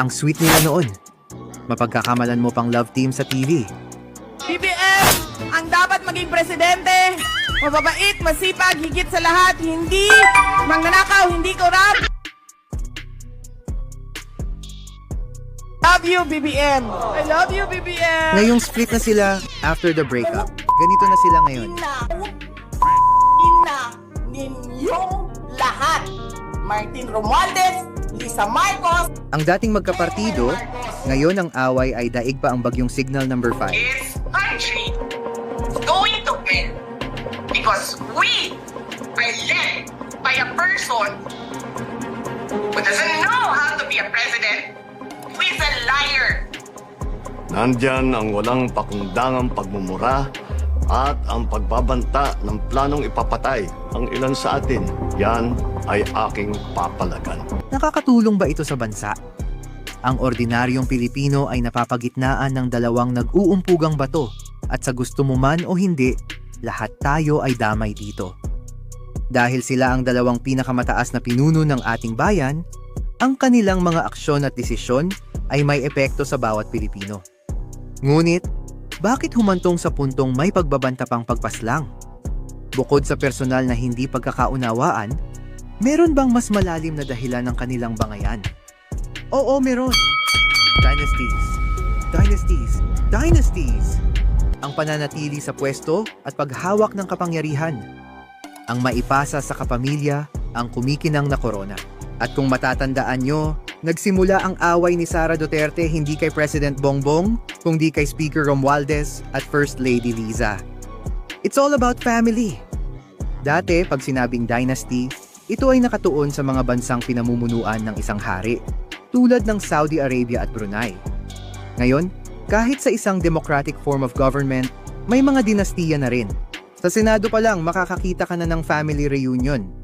Ang sweet nila noon. Mapagkakamalan mo pang love team sa TV. BBM, ang dapat maging presidente, mababait, masipag, higit sa lahat, hindi mangnanakaw, hindi korap. Love you, BBM. I love you, BBM. Ngayong split na sila after the breakup. Ganito na sila ngayon. Ina, ina ninyong lahat. Martin Romualdez, Lisa Marcos, Ang dating magkapartido, ngayon ang away ay daig pa ang bagyong signal number 5. This country is going to win because we are led by a person who doesn't know how to be a president, who is a liar. Nandyan ang walang pakundangang pagmumura at ang pagbabanta ng planong ipapatay ang ilan sa atin. Yan ay aking papalagan. Nakakatulong ba ito sa bansa? Ang ordinaryong Pilipino ay napapagitnaan ng dalawang nag-uumpugang bato at sa gusto mo man o hindi, lahat tayo ay damay dito. Dahil sila ang dalawang pinakamataas na pinuno ng ating bayan, ang kanilang mga aksyon at desisyon ay may epekto sa bawat Pilipino. Ngunit, bakit humantong sa puntong may pagbabanta pang pagpaslang? Bukod sa personal na hindi pagkakaunawaan, meron bang mas malalim na dahilan ng kanilang bangayan? Oo, meron. Dynasties. Dynasties. Dynasties. Ang pananatili sa pwesto at paghawak ng kapangyarihan. Ang maipasa sa kapamilya ang kumikinang na korona. At kung matatandaan nyo, nagsimula ang away ni Sara Duterte hindi kay President Bongbong, kundi kay Speaker Romualdez at First Lady Liza. It's all about family. Dati, pag sinabing dynasty, ito ay nakatuon sa mga bansang pinamumunuan ng isang hari, tulad ng Saudi Arabia at Brunei. Ngayon, kahit sa isang democratic form of government, may mga dinastiya na rin. Sa Senado pa lang, makakakita ka na ng family reunion.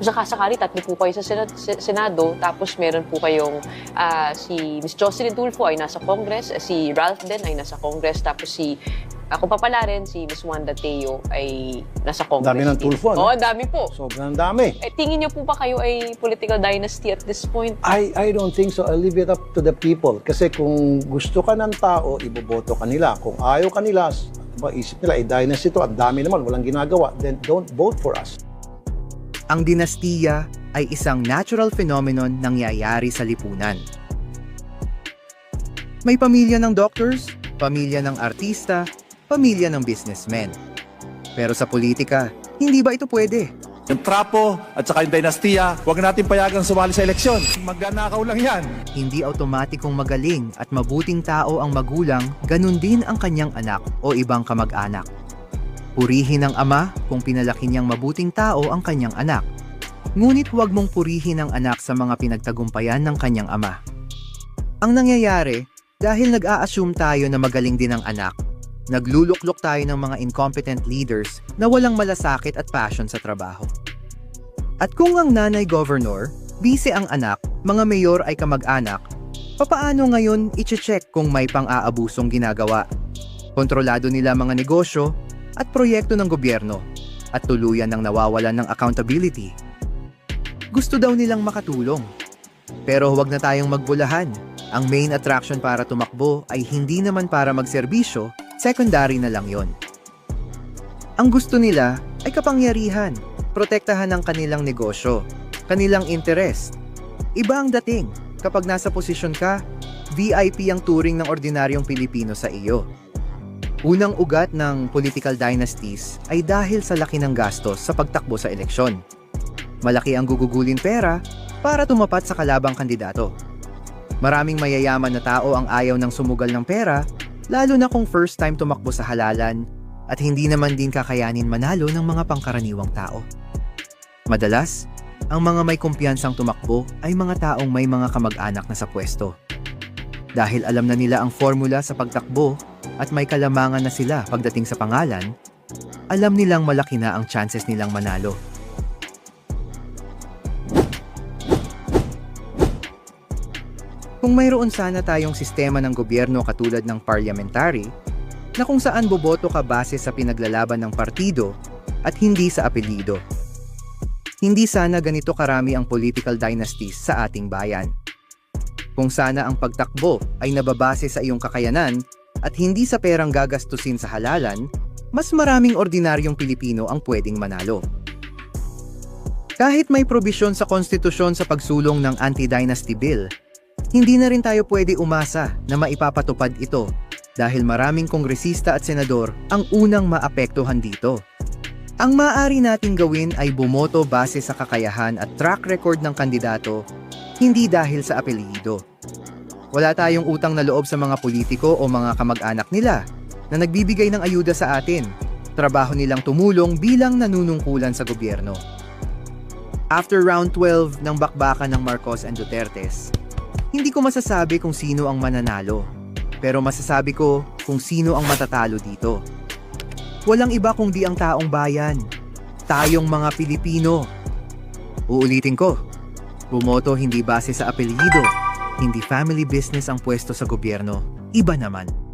Kung sakasakali, tatlo po kayo sa Senado, Senado tapos meron po kayong ah, si Ms. Jocelyn Tulfo ay nasa Congress, si Ralph din ay nasa Congress, tapos si ako pa pala rin, si Ms. Wanda Teo ay nasa Congress. Dami ng. Tulfo, ano? Oo, dami po. Sobrang dami. Eh, tingin niyo po ba kayo ay political dynasty at this point? I, I don't think so. I'll leave it up to the people. Kasi kung gusto ka ng tao, iboboto ka nila. Kung ayaw ka nila, ba, isip nila, eh, dynasty to, ang dami naman, walang ginagawa, then don't vote for us. Ang dinastiya ay isang natural phenomenon nangyayari sa lipunan. May pamilya ng doctors, pamilya ng artista, pamilya ng businessmen. Pero sa politika, hindi ba ito pwede? Yung trapo at saka yung dinastiya, huwag natin payagang sumali sa eleksyon. Magnanakaw lang yan. Hindi automatikong magaling at mabuting tao ang magulang, ganun din ang kanyang anak o ibang kamag-anak. Purihin ng ama kung pinalaki niyang mabuting tao ang kanyang anak. Ngunit huwag mong purihin ang anak sa mga pinagtagumpayan ng kanyang ama. Ang nangyayari, dahil nag-a-assume tayo na magaling din ang anak, nagluluklok tayo ng mga incompetent leaders na walang malasakit at passion sa trabaho. At kung ang nanay governor, busy ang anak, mga mayor ay kamag-anak, papaano ngayon iche-check kung may pang-aabusong ginagawa? Kontrolado nila mga negosyo at proyekto ng gobyerno at tuluyan ng nawawalan ng accountability. Gusto daw nilang makatulong. Pero huwag na tayong magbulahan. Ang main attraction para tumakbo ay hindi naman para magserbisyo, secondary na lang yon. Ang gusto nila ay kapangyarihan, protektahan ang kanilang negosyo, kanilang interest. Iba ang dating kapag nasa posisyon ka, VIP ang turing ng ordinaryong Pilipino sa iyo. Unang ugat ng political dynasties ay dahil sa laki ng gastos sa pagtakbo sa eleksyon. Malaki ang gugugulin pera para tumapat sa kalabang kandidato. Maraming mayayaman na tao ang ayaw ng sumugal ng pera, lalo na kung first time tumakbo sa halalan at hindi naman din kakayanin manalo ng mga pangkaraniwang tao. Madalas, ang mga may kumpiyansang tumakbo ay mga taong may mga kamag-anak na sa pwesto. Dahil alam na nila ang formula sa pagtakbo at may kalamangan na sila pagdating sa pangalan, alam nilang malaki na ang chances nilang manalo. Kung mayroon sana tayong sistema ng gobyerno katulad ng parliamentary, na kung saan boboto ka base sa pinaglalaban ng partido at hindi sa apelido. Hindi sana ganito karami ang political dynasties sa ating bayan. Kung sana ang pagtakbo ay nababase sa iyong kakayanan at hindi sa perang gagastusin sa halalan, mas maraming ordinaryong Pilipino ang pwedeng manalo. Kahit may probisyon sa konstitusyon sa pagsulong ng anti-dynasty bill, hindi na rin tayo pwede umasa na maipapatupad ito dahil maraming kongresista at senador ang unang maapektuhan dito. Ang maaari nating gawin ay bumoto base sa kakayahan at track record ng kandidato, hindi dahil sa apelyido. Wala tayong utang na loob sa mga politiko o mga kamag-anak nila na nagbibigay ng ayuda sa atin. Trabaho nilang tumulong bilang nanunungkulan sa gobyerno. After round 12 ng bakbakan ng Marcos and Dutertes, hindi ko masasabi kung sino ang mananalo. Pero masasabi ko kung sino ang matatalo dito. Walang iba kundi ang taong bayan. Tayong mga Pilipino. Uulitin ko, bumoto hindi base sa apelyido, hindi family business ang pwesto sa gobyerno. Iba naman.